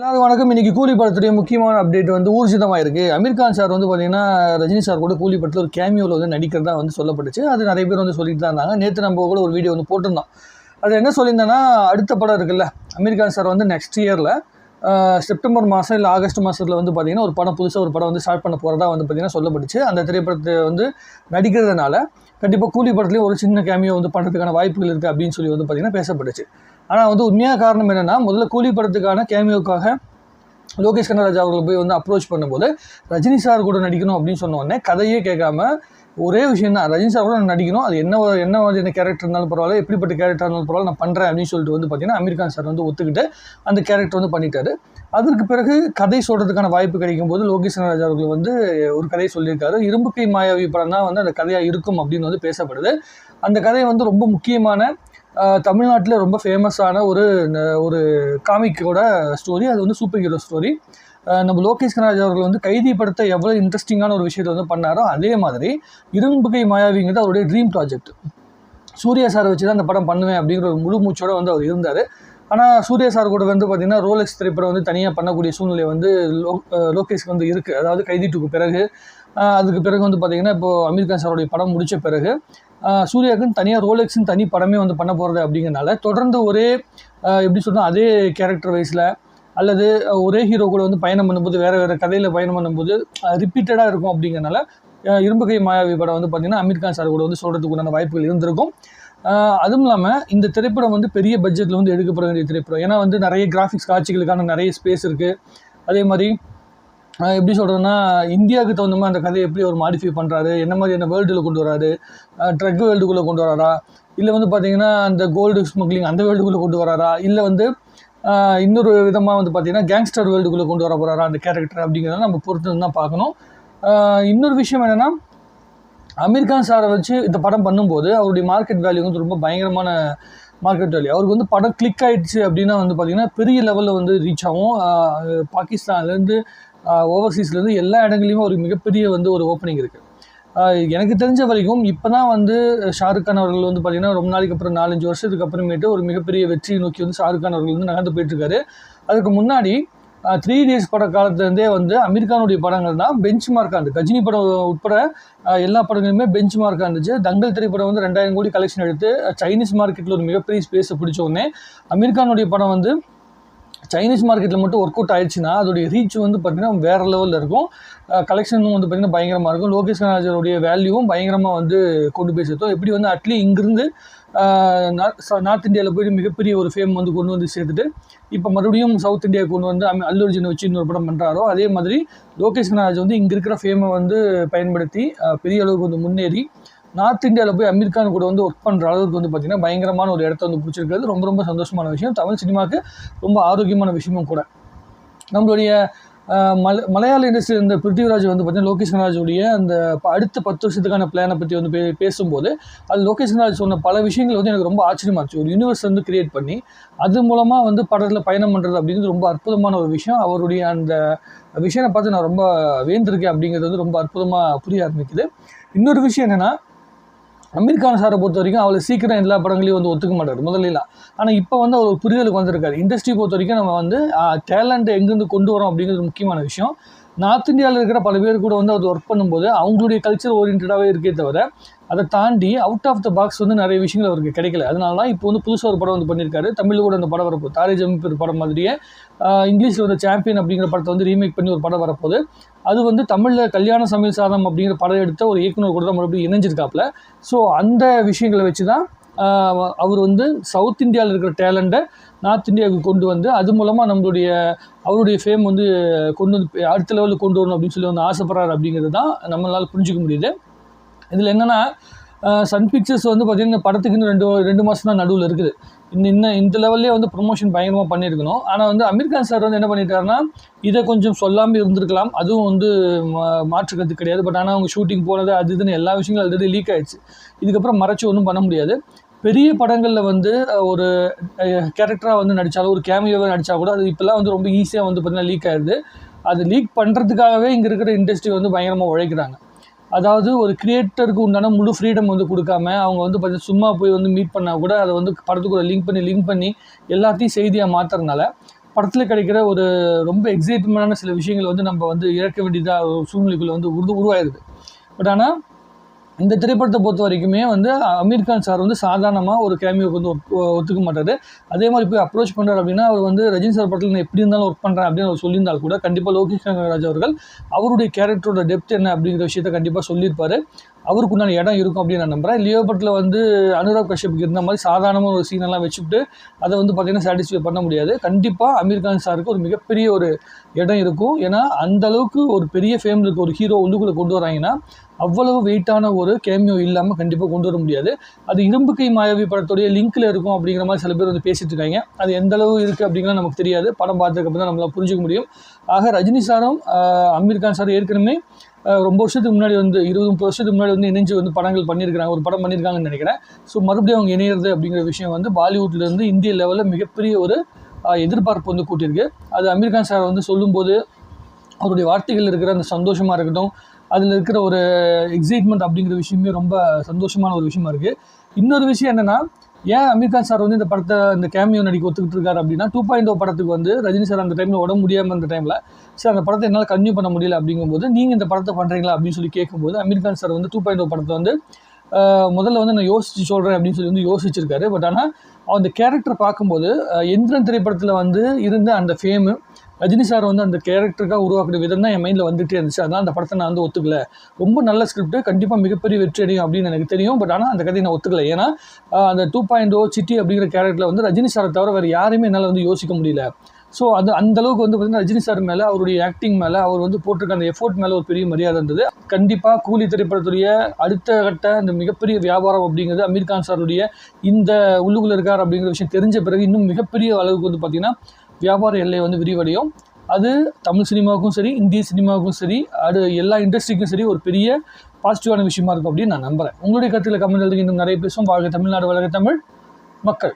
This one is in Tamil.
எல்லாருக்கும் வணக்கம். இன்றைக்கி கூலி படத்துடைய முக்கியமான அப்டேட் வந்து ஊர்ஜிதமாக இருக்குது அமீர் கான் சார் வந்து பார்த்தீங்கன்னா ரஜினி சார் கூட கூலி படத்தில் ஒரு கேமியோவில் வந்து நடிக்கிறதா வந்து சொல்லப்பட்டுச்சு. அது நிறைய பேர் வந்து சொல்லிட்டு தான் இருந்தாங்க. நேற்று நம்ம கூட ஒரு வீடியோ வந்து போட்டிருந்தோம். அது என்ன சொல்லியிருந்தேன்னா அடுத்த படம் இருக்குல்ல அமீர் கான் சார் வந்து நெக்ஸ்ட் இயரில் செப்டம்பர் மாதம் இல்லை ஆகஸ்ட் மாதத்தில் வந்து பார்த்தீங்கன்னா ஒரு படம் புதுசாக ஒரு படம் வந்து ஸ்டார்ட் பண்ண போகிறதா வந்து பார்த்தீங்கன்னா சொல்லப்பட்டுச்சு. அந்த திரைப்படத்தை வந்து நடிக்கிறதுனால கண்டிப்பாக கூலி படத்துலேயும் ஒரு சின்ன கேமியோ வந்து பண்ணுறதுக்கான வாய்ப்புகள் இருக்குது அப்படின்னு சொல்லி வந்து பார்த்திங்கன்னா பேசப்பட்டுச்சு. ஆனால் வந்து உண்மையான காரணம் என்னென்னா முதல்ல கூலி படத்துக்கான கேமியோக்காக லோகேஷ் கனராஜ் அவர்கள் போய் வந்து அப்ரோச் பண்ணும்போது ரஜினி சார் கூட நடிக்கணும் அப்படின்னு சொன்ன உடனே கதையே கேட்காம ஒரே விஷயம் தான் ரஜினி சார் கூட நான் நடிக்கணும் அது என்ன என்ன மாதிரியான கேரக்டர் இருந்தாலும் பரவாயில்ல எப்படிப்பட்ட கேரக்டர் இருந்தாலும் பரவாயில்ல நான் பண்ணுறேன் அப்படின்னு சொல்லிட்டு வந்து பார்த்தீங்கன்னா அமீர்கான் சார் வந்து ஒத்துக்கிட்டு அந்த கேரக்டர் வந்து பண்ணிட்டாரு. அதற்கு பிறகு கதை சொல்கிறதுக்கான வாய்ப்பு கிடைக்கும் போது லோகேஷ் கனராஜ் அவர்கள் வந்து ஒரு கதையை சொல்லியிருக்காரு. இரும்புக்கை மாயாவி படம் தான் வந்து அந்த கதையாக இருக்கும் அப்படின்னு வந்து பேசப்படுது. அந்த கதை வந்து ரொம்ப முக்கியமான தமிழ்நாட்டில் ரொம்ப ஃபேமஸான ஒரு ஒரு காமிக்கோட ஸ்டோரி அது வந்து சூப்பர் ஹீரோ ஸ்டோரி நம்ம லோகேஷ் கனராஜ் அவர்கள் வந்து கைதி படத்தை எவ்வளோ இன்ட்ரெஸ்டிங்கான ஒரு விஷயத்தை வந்து பண்ணாரோ அதே மாதிரி இரும்புகை மாயாவிங்கிறது அவருடைய ட்ரீம் ப்ராஜெக்ட் சூர்யா சார் வச்சு தான் அந்த படம் பண்ணுவேன் அப்படிங்கிற ஒரு முழு மூச்சோடு வந்து அவர் இருந்தார். ஆனால் சூர்யா சார் கூட வந்து பார்த்திங்கன்னா ரோலெக்ஸ் திரைப்படம் வந்து தனியாக பண்ணக்கூடிய சூழ்நிலை வந்து லோ லோகேஷ்க்கு வந்து இருக்குது அதாவது கைதி டூக்கு பிறகு அதுக்கு பிறகு வந்து பார்த்திங்கன்னா இப்போது அமீர் கான் சாருடைய படம் முடித்த பிறகு சூர்யாவுக்குன்னு தனியாக ரோலெக்ஸ்னு தனி படமே வந்து பண்ண போகிறது அப்படிங்கிறனால தொடர்ந்து ஒரே எப்படி சொன்னால் அதே கேரக்டர் வைஸில் அல்லது ஒரே ஹீரோ கூட வந்து பயணம் பண்ணும்போது வேறு வேறு கதையில் பயணம் பண்ணும்போது ரிப்பீட்டடாக இருக்கும் அப்படிங்கிறனால இரும்பு கை மாயாவி படம் வந்து பார்த்திங்கன்னா அமீர் கான் சார் கூட வந்து சொல்கிறதுக்குண்டான வாய்ப்புகள் இருந்திருக்கும். அதுவும் இல்லாமல் இந்த திரைப்படம் வந்து பெரிய பட்ஜெட்டில் வந்து எடுக்கப்பட வேண்டிய திரைப்படம். ஏன்னா வந்து நிறைய கிராஃபிக்ஸ் காட்சிகளுக்கான நிறைய ஸ்பேஸ் இருக்குது அதே மாதிரி எப்படி சொல்கிறதுன்னா இந்தியாவுக்கு தகுந்த மாதிரி அந்த கதையை எப்படி அவர் மாடிஃபை பண்ணுறாரு என்ன மாதிரியான வேர்ல்டில் கொண்டு வராரு ட்ரக் வேர்ல்டுக்குள்ளே கொண்டு வராரா இல்லை வந்து பார்த்தீங்கன்னா அந்த கோல்டு ஸ்மக்லிங் அந்த வேர்ல்டுக்குள்ளே கொண்டு வராரா இல்லை வந்து இன்னொரு விதமாக வந்து பார்த்தீங்கன்னா கேங்ஸ்டர் வேர்ல்டுக்குள்ளே கொண்டு வர போகிறாரா அந்த கேரக்டர் அப்படிங்கிறத நம்ம பொறுத்து தான் பார்க்கணும். இன்னொரு விஷயம் என்னென்னா அமீர் கான் சாரை வச்சு இந்த படம் பண்ணும்போது அவருடைய மார்க்கெட் வேல்யூ வந்து ரொம்ப பயங்கரமான மார்க்கெட் வேல்யூ அவருக்கு வந்து படம் கிளிக் ஆகிடுச்சு அப்படின்னா வந்து பார்த்திங்கன்னா பெரிய லெவலில் வந்து ரீச் ஆகும். பாகிஸ்தான்லேருந்து ஓவர்சீஸ்லேருந்து எல்லா இடங்களையுமே ஒரு மிகப்பெரிய வந்து ஒரு ஓப்பனிங் இருக்குது எனக்கு தெரிஞ்ச வரைக்கும் இப்போ தான் வந்து ஷாருக் கான் அவர்கள் வந்து பார்த்திங்கன்னா ரொம்ப நாளைக்கு அப்புறம் நாலஞ்சு வருஷத்துக்கு அப்புறமேட்டு ஒரு மிகப்பெரிய வெற்றியை நோக்கி வந்து ஷாருக் கான் அவர்கள் வந்து நகர்ந்து போயிட்டுருக்காரு. அதுக்கு முன்னாடி த்ரீ டேஸ் பட காலத்துலேருந்தே வந்து அமீர்கானுடைய படங்கள் தான் பெஞ்ச் மார்க்காக இருந்துச்சு கஜினி படம் உட்பட எல்லா படங்களுமே பெஞ்ச் மார்க்காக இருந்துச்சு தங்கல் திரைப்படம் வந்து ரெண்டாயிரம் கோடி கலெக்ஷன் எடுத்து சைனீஸ் மார்க்கெட்டில் ஒரு மிகப்பெரிய ஸ்பேஸை பிடிச்ச உடனே அமீர் கானுடைய படம் வந்து சைனீஸ் மார்க்கெட்டில் மட்டும் ஒர்க் அவுட் ஆயிடுச்சுன்னா அதோடைய ரீச் வந்து பார்த்திங்கன்னா வேறு லெவலில் இருக்கும். கலெக்ஷனும் வந்து பார்த்திங்கன்னா பயங்கரமாக இருக்கும். லோகேஷ் கனராஜருடைய வேல்யூவும் பயங்கரமாக வந்து கொண்டு போய் சேர்த்தோம். எப்படி வந்து அட்லி இங்கிருந்து நார்த் இந்தியாவில் போயிட்டு மிகப்பெரிய ஒரு ஃபேம் வந்து கொண்டு வந்து சேர்த்துட்டு இப்போ மறுபடியும் சவுத் இந்தியா கொண்டு வந்து அமி- அல்லு அர்ஜுனை வச்சு இன்னொரு படம் பண்ணுறாரோ அதே மாதிரி லோகேஷ் கனராஜ் வந்து இங்கே இருக்கிற ஃபேமை வந்து பயன்படுத்தி பெரிய அளவுக்கு வந்து முன்னேறி நார்த் இந்தியாவில் போய் அமீர் கான் கூட வந்து ஒர்க் பண்ணுற அளவுக்கு வந்து பார்த்திங்கன்னா பயங்கரமான ஒரு இடத்த வந்து பிடிச்சிருக்கிறது. ரொம்ப ரொம்ப சந்தோஷமான விஷயம். தமிழ் சினிமாவுக்கு ரொம்ப ஆரோக்கியமான விஷயமும் கூட. நம்மளுடைய மல மலையாள இண்டஸ்ட்ரி இந்த பிருத்திவிராஜ் வந்து பார்த்திங்கன்னா லோகேஷ் கனராஜுடைய அந்த ப- அடுத்த பத்து வருஷத்துக்கான பிளானை பற்றி வந்து பே பேசும்போது அது லோகேஷ் கனராஜ் சொன்ன பல விஷயங்கள் வந்து எனக்கு ரொம்ப ஆச்சரியமா இருந்துச்சு. ஒரு யூனிவர்ஸ் வந்து கிரியேட் பண்ணி அது மூலமாக வந்து படத்தில் பயணம் பண்ணுறது அப்படிங்கிறது ரொம்ப அற்புதமான ஒரு விஷயம். அவருடைய அந்த விஷயத்தை பார்த்து நான் ரொம்ப வேந்திருக்கேன் அப்படிங்கிறது வந்து ரொம்ப அற்புதமாக புரிய ஆரம்பிக்குது. இன்னொரு விஷயம் என்னென்னா அமீர் கான் சாரை பொறுத்த வரைக்கும் அவ்வளோ சீக்கிரம் எல்லா படங்களையும் வந்து ஒத்துக்க மாட்டார் முதல்லலாம். ஆனால் இப்போ வந்து அவர் ஒரு புரிதலுக்கு வந்திருக்காரு. இண்டஸ்ட்ரி பொறுத்த வரைக்கும் நம்ம வந்து டேலண்ட்டை எங்கேருந்து கொண்டு வரோம் அப்படிங்கிறது முக்கியமான விஷயம். நார்த் இந்தியாவில் இருக்கிற பல பேர் கூட வந்து அது ஒர்க் பண்ணும்போது அவங்களுடைய கல்ச்சர் ஓரியன்டாகவே இருக்கே தவிர அதை தாண்டி அவுட் ஆஃப் த பாக்ஸ் வந்து நிறைய விஷயங்கள் அவருக்கு கிடைக்கல. அதனால தான் இப்போ வந்து புதுசாக ஒரு படம் வந்து பண்ணியிருக்காரு. தமிழில் கூட அந்த படம் வரப்போகுது தாரே ஜமீன் படம் மாதிரியே இங்கிலீஷில் வந்து சாம்பியன் அப்படிங்கிற படத்தை வந்து ரீமேக் பண்ணி ஒரு படம் வரப்போகுது. அது வந்து தமிழில் கல்யாண சமையல் சாதம் அப்படிங்கிற படம் எடுத்த ஒரு இயக்குனர் கூட தான் மறுபடியும் இணைஞ்சிருக்காப்புல. ஸோ அந்த விஷயங்களை வச்சு தான் அவர் வந்து சவுத் இந்தியாவில் இருக்கிற டேலண்ட்டை நார்த் இந்தியாவுக்கு கொண்டு வந்து அது மூலமாக நம்மளுடைய அவருடைய ஃபேம் வந்து கொண்டு வந்து அடுத்த லெவலுக்கு கொண்டு வரணும் அப்படின்னு சொல்லி வந்து ஆசைப்படுறாரு அப்படிங்கிறது தான் நம்மளால் புரிஞ்சிக்க முடியுது. இதில் என்னென்னா சன் பிக்சர்ஸ் வந்து பார்த்திங்கன்னா படத்துக்கு இன்னும் ரெண்டு ரெண்டு மாதம் தான் நடுவில் இருக்குது. இன்னும் இன்னும் இந்த லெவல்லே வந்து ப்ரொமோஷன் பயங்கரமாக பண்ணியிருக்கணும். ஆனால் வந்து அமீர்கான் சார் வந்து என்ன பண்ணிட்டாருன்னா இதை கொஞ்சம் சொல்லாமல் இருந்திருக்கலாம். அதுவும் வந்து மா- மாற்று கிடையாது. பட் ஆனால் அவங்க ஷூட்டிங் போனது அது இதுன்னு எல்லா விஷயங்களும் ஆல்ரெடி லீக் ஆயிடுச்சு. இதுக்கப்புறம் மறைச்சி ஒன்றும் பண்ண முடியாது. பெரிய படங்களில் வந்து ஒரு கேரக்டராக வந்து நடித்தாலும் ஒரு கேமியோவை நடித்தா கூட அது இப்போல்லாம் வந்து ரொம்ப ஈஸியாக வந்து பார்த்திங்கன்னா லீக் ஆயிடுது அது லீக் பண்ணுறதுக்காகவே இங்கே இருக்கிற இண்டஸ்ட்ரி வந்து பயங்கரமாக உழைக்கிறாங்க. அதாவது ஒரு கிரியேட்டருக்கு உண்டான முழு ஃப்ரீடம் வந்து கொடுக்காம அவங்க வந்து பார்த்தீங்கன்னா சும்மா போய் வந்து மீட் பண்ணால் கூட அதை வந்து படத்துக்குள்ளே லிங்க் பண்ணி லிங்க் பண்ணி எல்லாத்தையும் செய்தியாக மாற்றுறதுனால படத்தில் கிடைக்கிற ஒரு ரொம்ப எக்ஸைட்மெண்டான சில விஷயங்கள் வந்து நம்ம வந்து இழக்க வேண்டியதாக ஒரு சூழ்நிலைக்குள்ள வந்து உருது உருவாயிருது. பட் ஆனால் இந்த திரைப்படத்தை பொறுத்த வரைக்குமே வந்து அமீர் கான் சார் வந்து சாதாரணமாக ஒரு கேமியோக்கு வந்து ஒத்துக்க மாட்டார். அதே மாதிரி போய் அப்ரோச் பண்ணுறாரு அப்படின்னா அவர் வந்து ரஜினி சார் படத்தில் நான் எப்படி இருந்தாலும் ஒர்க் பண்ணுறேன் அப்படின்னு அவர் சொல்லியிருந்தால் கூட கண்டிப்பாக லோகேஷ் கனகராஜ் அவர்கள் அவருடைய கேரக்டரோட டெப்த் என்ன அப்படிங்கிற விஷயத்த கண்டிப்பாக சொல்லியிருப்பாரு. அவருக்கு உண்டான இடம் இருக்கும் அப்படின்னு நான் நம்புறேன். லியோ படத்தில் வந்து அனுராக் கஷ்யப்புக்கு இருந்த மாதிரி சாதாரணமாக ஒரு சீனெல்லாம் வச்சுக்கிட்டு அதை வந்து பார்த்திங்கன்னா சாட்டிஸ்ஃபை பண்ண முடியாது. கண்டிப்பாக அமீர் கான் சாருக்கு ஒரு மிகப்பெரிய ஒரு இடம் இருக்கும். ஏன்னா அந்த அளவுக்கு ஒரு பெரிய ஃபேம் இருக்க ஒரு ஹீரோ உள்ளுக்குள்ளே கொண்டு வராங்கன்னா அவ்வளவு வெயிட்டான ஒரு கேமியோ இல்லாமல் கண்டிப்பாக கொண்டு வர முடியாது. அது இரும்பு கை மாயாவி படத்துடைய லிங்கில் இருக்கும் அப்படிங்கிற மாதிரி சில பேர் வந்து பேசிட்டு இருக்காங்க. அது எந்த அளவு இருக்குது அப்படிங்கிறது நமக்கு தெரியாது. படம் பார்த்ததுக்கப்புறம் தான் நம்மளால் புரிஞ்சுக்க முடியும். ஆக ரஜினி சாரும் அமீர் கான் சார் ஏற்கனவே ரொம்ப வருஷத்துக்கு முன்னாடி வந்து இருபது முப்பது வருஷத்துக்கு முன்னாடி வந்து இணைஞ்சு வந்து படங்கள் பண்ணியிருக்கிறாங்க ஒரு படம் பண்ணியிருக்காங்கன்னு நினைக்கிறேன். ஸோ மறுபடியும் அவங்க இணையிறது அப்படிங்கிற விஷயம் வந்து பாலிவுட்லேருந்து இந்திய லெவலில் மிகப்பெரிய ஒரு எதிர்பார்ப்பு வந்து கூட்டியிருக்கு. அது அமீர்கான் சார் வந்து சொல்லும்போது அவருடைய வார்த்தைகள் இருக்கிற அந்த சந்தோஷமாக இருக்கட்டும் அதில் இருக்கிற ஒரு எக்ஸைட்மெண்ட் அப்படிங்கிற விஷயமே ரொம்ப சந்தோஷமான ஒரு விஷயமா இருக்குது இன்னொரு விஷயம் என்னென்னா ஏன் அமீர் கான் சார் வந்து இந்த படத்தை இந்த கேமியோ நடிக்க ஒத்துக்கிட்டு இருக்காரு அப்படின்னா டூ பாயிண்ட் ஓ படத்துக்கு வந்து ரஜினி சார் அந்த டைமில் உடம்பு முடியாமல் இருந்த டைமில் சார் அந்த படத்தை என்னால் கன்யூ பண்ண முடியல அப்படிங்கும்போது நீங்கள் இந்த படத்தை பண்ணுறீங்களா அப்படின்னு சொல்லி கேட்கும்போது அமீர் கான் சார் வந்து டூ பாயிண்ட் ஓ படத்தை வந்து முதல்ல வந்து நான் யோசிச்சு சொல்கிறேன் அப்படின்னு சொல்லி வந்து யோசிச்சிருக்காரு. பட் ஆனால் அந்த கேரக்டர் பார்க்கும்போது எந்திரன் திரைப்படத்தில் வந்து இருந்த அந்த ஃபேமு ரஜினி சார் வந்து அந்த கேரக்டருக்காக உருவாக்கிற விதம் தான் என் மைண்டில் வந்துகிட்டே இருந்துச்சு. அதனால் அந்த படத்தை நான் வந்து ஒத்துக்கல. ரொம்ப நல்ல ஸ்கிரிப்ட்டு கண்டிப்பாக மிகப்பெரிய வெற்றி அடையும் அப்படின்னு எனக்கு தெரியும். பட் ஆனால் அந்த கதையை நான் ஒத்துக்கல. ஏன்னா அந்த டூ பாயிண்ட் ஓ சிட்டி அப்படிங்கிற கேரக்டரில் வந்து ரஜினி சாரை தவிர வேறு யாருமே என்னால் வந்து யோசிக்க முடியல. ஸோ அது அந்த அளவுக்கு வந்து பார்த்தீங்கன்னா ரஜினி சார் மேலே அவருடைய ஆக்டிங் மேலே அவர் வந்து போட்டிருக்க அந்த எஃபோர்ட் மேலே ஒரு பெரிய மரியாதை இருந்தது. கண்டிப்பாக கூலி திரைப்படத்துடைய அடுத்த கட்ட அந்த மிகப்பெரிய வியாபாரம் அப்படிங்கிறது அமீர் கான் சாருடைய இந்த உள்ளுக்குள்ள இருக்கார் அப்படிங்கிற விஷயம் தெரிஞ்ச பிறகு இன்னும் மிகப்பெரிய அளவுக்கு வந்து பார்த்திங்கன்னா வியாபார எல்லை வந்து விரிவடையும். அது தமிழ் சினிமாவுக்கும் சரி இந்திய சினிமாவுக்கும் சரி அது எல்லா இண்டஸ்ட்ரிக்கும் சரி ஒரு பெரிய பாசிட்டிவான விஷயமா இருக்கும் அப்படின்னு நான் நம்புறேன். உங்களுடைய கருத்தில் கமெண்ட் எழுதுங்க. இன்னும் நிறைய பேசும் வாழ்க தமிழ்நாடு வளர்க தமிழ் மக்கள்.